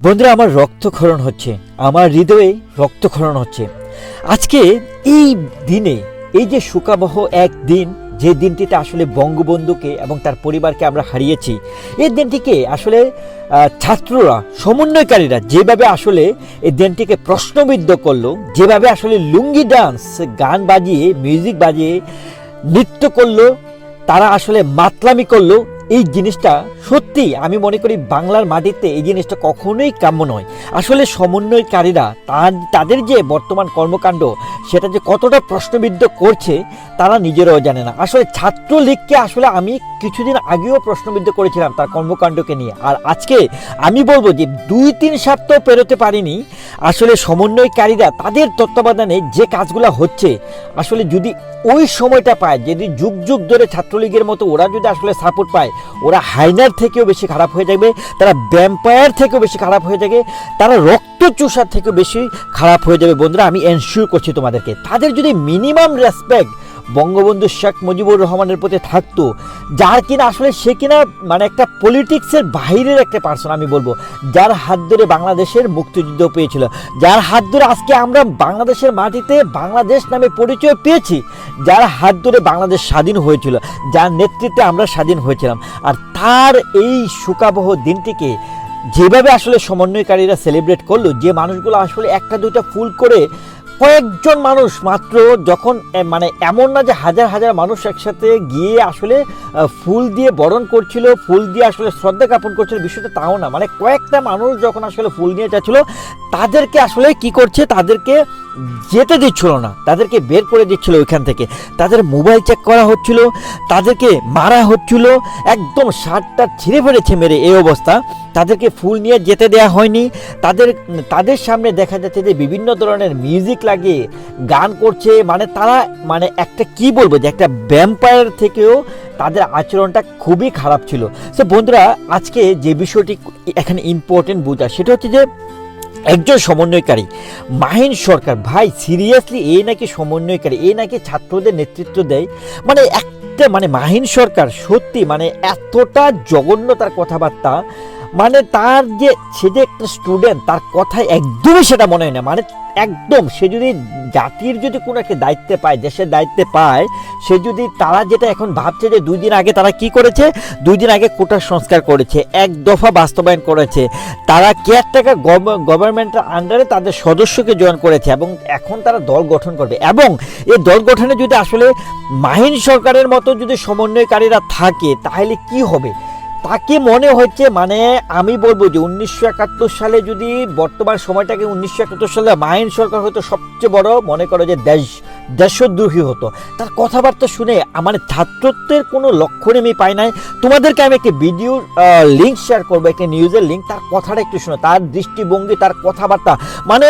বন্ধুরা, আমার রক্তক্ষরণ হচ্ছে, আমার হৃদয়ে রক্তক্ষরণ হচ্ছে। আজকে এই দিনে, এই যে শোকাবহ এক দিন, যে দিনটিতে আসলে বঙ্গবন্ধুকে এবং তার পরিবারকে আমরা হারিয়েছি এই দিনটিকে আসলে ছাত্ররা, সমন্বয়কারীরা যেভাবে আসলে এই দিনটিকে প্রশ্নবিদ্ধ করল, যেভাবে আসলে লুঙ্গি ডান্স, গান বাজিয়ে, মিউজিক বাজিয়ে নৃত্য করল, তারা আসলে মাতলামি করল এই জিনিসটা সত্যি আমি মনে করি বাংলার মাটিতে এই জিনিসটা কখনোই কাম্য নয়। আসলে সমন্বয়কারীরা তার, তাদের যে বর্তমান কর্মকাণ্ড, সেটা যে কতটা প্রশ্নবিদ্ধ করছে, তারা নিজেরাও জানে না। আসলে ছাত্রলীগকে আসলে আমি কিছুদিন আগেও প্রশ্নবিদ্ধ করেছিলাম তার কর্মকাণ্ডকে নিয়ে। আর আজকে আমি বলব যে দুই, তিন সপ্তাহ পেরোতে পারিনি। আসলে সমন্বয়কারীরা তাদের তত্ত্বাবধানে যে কাজগুলো হচ্ছে, আসলে যদি ওই সময়টা পায়, যদি যুগ যুগ ধরে ছাত্রলীগের মতো ওরা যদি আসলে সাপোর্ট পায় ওরা হাইনার থেকেও বেশি খারাপ হয়ে যাবে, তারা ব্যাম্পায়ার থেকেও বেশি খারাপ হয়ে যাবে, তারা রক্ত চুষার থেকেও বেশি খারাপ হয়ে যাবে। বন্ধুরা, আমি এনশিওর করছি তোমাদেরকে, তাদের যদি মিনিমাম রেসপেক্ট বঙ্গবন্ধু শেখ মুজিবুর রহমানের প্রতি থাকতো। যার কিনা আসলে সে কিনা মানে একটা পলিটিক্সের বাইরের একটা পার্সন আমি বলব। যার হাত ধরে বাংলাদেশের মুক্তিযুদ্ধ পেয়েছিল। যার হাত ধরে আজকে আমরা বাংলাদেশের মাটিতে বাংলাদেশ নামে পরিচয় পেয়েছি। যার হাত ধরে বাংলাদেশ স্বাধীন হয়েছিল। যার নেতৃত্বে আমরা স্বাধীন হয়েছিলাম। আর তার এই শোকাবহ দিনটিকে যেভাবে আসলে সমন্বয়কারীরা সেলিব্রেট করল, যে মানুষগুলো আসলে একটা দুইটা ফুল করে কয়েকজন মানুষ মাত্র যখন মানে এমন না যে হাজার হাজার মানুষ একসাথে গিয়ে আসলে ফুল দিয়ে বরণ করছিল, ফুল দিয়ে আসলে শ্রদ্ধা জ্ঞাপন করছিল, বিষয়টা তাও না। মানে কয়েকটা মানুষ যখন আসলে ফুল নিয়ে যাচ্ছিল, তাদেরকে আসলে কি করছে? তাদেরকে যেতে দিচ্ছিল না। তাদেরকে বের করে দিচ্ছিল ওইখান থেকে। তাদের মোবাইল চেক করা হচ্ছিল, তাদেরকে মারা হচ্ছিল, একদম শার্টটা ছিঁড়ে ফেলেছে মেরে এই অবস্থা। তাদেরকে ফুল নিয়ে যেতে দেওয়া হয়নি। তাদের তাদের সামনে দেখা যাচ্ছে যে বিভিন্ন ধরনের মিউজিক লাগিয়ে গান করছে। মানে তারা মানে একটা কি বলব যে একটা ব্যাম্পায়ার থেকেও তাদের আচরণটা খুবই খারাপ ছিল। সো বন্ধুরা, আজকে যে বিষয়টি এখানে ইম্পর্টেন্ট বোঝা সেটা হচ্ছে যে একজন সমন্বয়কারী। মাহিন সরকার, ভাই সিরিয়াসলি এ নাকি সমন্বয়কারী এ নাকি ছাত্রদের নেতৃত্ব দেয়? মানে একটা মানে মাহিন সরকার সত্যি মানে এতটা জঘন্য তার কথাবার্তা মানে তার যে, সে যে একটা স্টুডেন্ট তার কথায় একদমই সেটা মনে হয় না। মানে একদম, সে যদি জাতির যদি কোনো একটা দায়িত্বে পায়, দেশের দায়িত্বে পায়, সে যদি তারা যেটা এখন ভাবছে যে দুই দিন আগে তারা কি করেছে? দুই দিন আগে কোটার সংস্কার করেছে, এক দফা বাস্তবায়ন করেছে। তারা কেয়ারটেকার গভর্নমেন্টের আন্ডারে তাদের সদস্যকে জয়েন করেছে এবং এখন তারা দল গঠন করবে। এবং এই দল গঠনে যদি আসলে মাহিন সরকারের মতো যদি সমন্বয়কারীরা থাকে, তাহলে কি হবে? তাকে মনে হচ্ছে মানে আমি বলব যে উনিশশো একাত্তর সালে যদি বর্তমান সময়টাকে উনিশশো একাত্তর সালে মাহিন সরকার হয়তো সবচেয়ে বড় মনে করো যে দেশ, দেশদ্রোহী হতো। তার কথাবার্তা শুনে আমার ছাত্রত্বের কোনো লক্ষণ আমি পাই নাই। তোমাদেরকে আমি একটি ভিডিও লিঙ্ক শেয়ার করব, একটি নিউজের লিঙ্ক তার কথাটা একটু শোনো, তার দৃষ্টিভঙ্গি, তার কথাবার্তা। মানে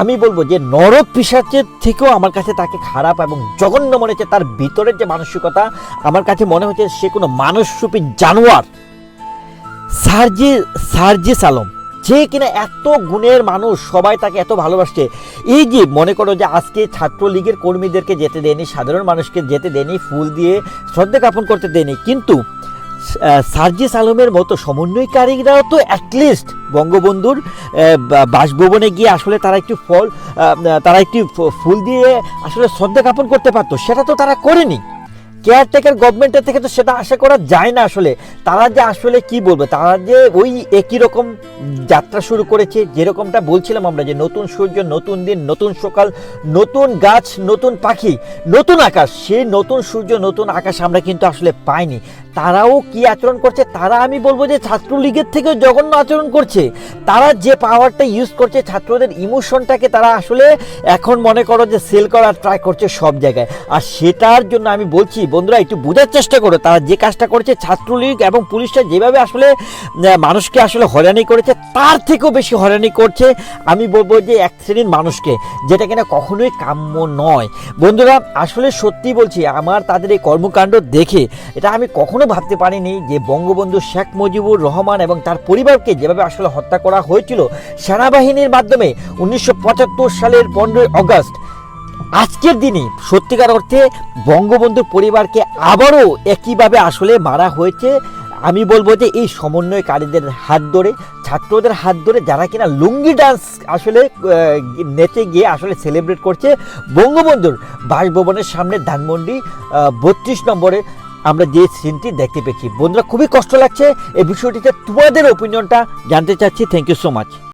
আমি বলব যে নরক পিসাচের থেকেও আমার কাছে তাকে খারাপ এবং জঘন্য মনে হচ্ছে। তার ভিতরের যে মানসিকতা, আমার কাছে মনে হচ্ছে সে কোনো মানুষরূপী জানোয়ার। সার্জি সার্জিস আলম যে কিনা এত গুণের মানুষ, সবাই তাকে এত ভালোবাসছে। এই যে মনে করো যে আজকে ছাত্রলীগের কর্মীদেরকে যেতে দেয়নি, সাধারণ মানুষকে যেতে দেয়নি, ফুল দিয়ে শ্রদ্ধা জ্ঞাপন করতে দেয়নি, কিন্তু সার্জিস আলমের মতো সমন্বয়কারীরাও তো অ্যাটলিস্ট বঙ্গবন্ধুর বাসভবনে গিয়ে আসলে তারা একটু ফল তারা একটি ফুল দিয়ে আসলে শ্রদ্ধা জ্ঞাপন করতে পারতো। সেটা তো তারা করেনি। কেয়ারটেকার গভর্নমেন্টের থেকে তো সেটা আশা করা যায় না আসলে। তারা যে আসলে কি বলবে? তারা যে ওই একই রকম যাত্রা শুরু করেছে, যেরকমটা বলছিলাম আমরা, যে নতুন সূর্য, নতুন দিন, নতুন সকাল, নতুন গাছ, নতুন পাখি, নতুন আকাশ, সেই নতুন সূর্য, নতুন আকাশ আমরা কিন্তু আসলে পাইনি। তারাও কি আচরণ করছে? তারা আমি বলব যে ছাত্রলীগের থেকে জঘন্য আচরণ করছে। তারা যে পাওয়ারটা ইউজ করছে, ছাত্রদের ইমোশনটাকে তারা আসলে এখন মনে করো যে সেল করার ট্রাই করছে সব জায়গায়। আর সেটার জন্য আমি বলছি বন্ধুরা, একটু বোঝার চেষ্টা করো। তারা যে কাজটা করেছে, ছাত্রলীগ এবং পুলিশটা যেভাবে আসলে মানুষকে আসলে হয়রানি করেছে, তার থেকেও বেশি হয়রানি করছে, আমি বলব যে এক শ্রেণির মানুষকে, যেটা কিনা কখনোই কাম্য নয়। বন্ধুরা, আসলে সত্যি বলছি, আমার তাদের এই কর্মকাণ্ড দেখে, এটা আমি কখনো ভাবতে পারিনি যে বঙ্গবন্ধু শেখ মুজিবুর রহমান এবং তার পরিবারকে যেভাবে আসলে হত্যা করা হয়েছিল, সেনাবাহিনীর মাধ্যমে, উনিশশো পঁচাত্তর সালের পনেরোই অগস্ট আজকের দিনে সত্যিকার অর্থে বঙ্গবন্ধুর পরিবারকে আবারও একইভাবে আসলে মারা হয়েছে। আমি বলব যে এই সমন্বয়কারীদের হাত ধরে, ছাত্রদের হাত ধরে যারা কিনা লুঙ্গি ডান্স আসলে নেচে গিয়ে আসলে সেলিব্রেট করছে, বঙ্গবন্ধুর বাসভবনের সামনে ধানমন্ডি বত্রিশ নম্বরে আমরা যে সিনটি দেখতে পেয়েছি। বন্ধুরা, খুবই কষ্ট লাগছে। এই বিষয়টিতে তোমাদের ওপিনিয়নটা জানতে চাচ্ছি। Thank you so much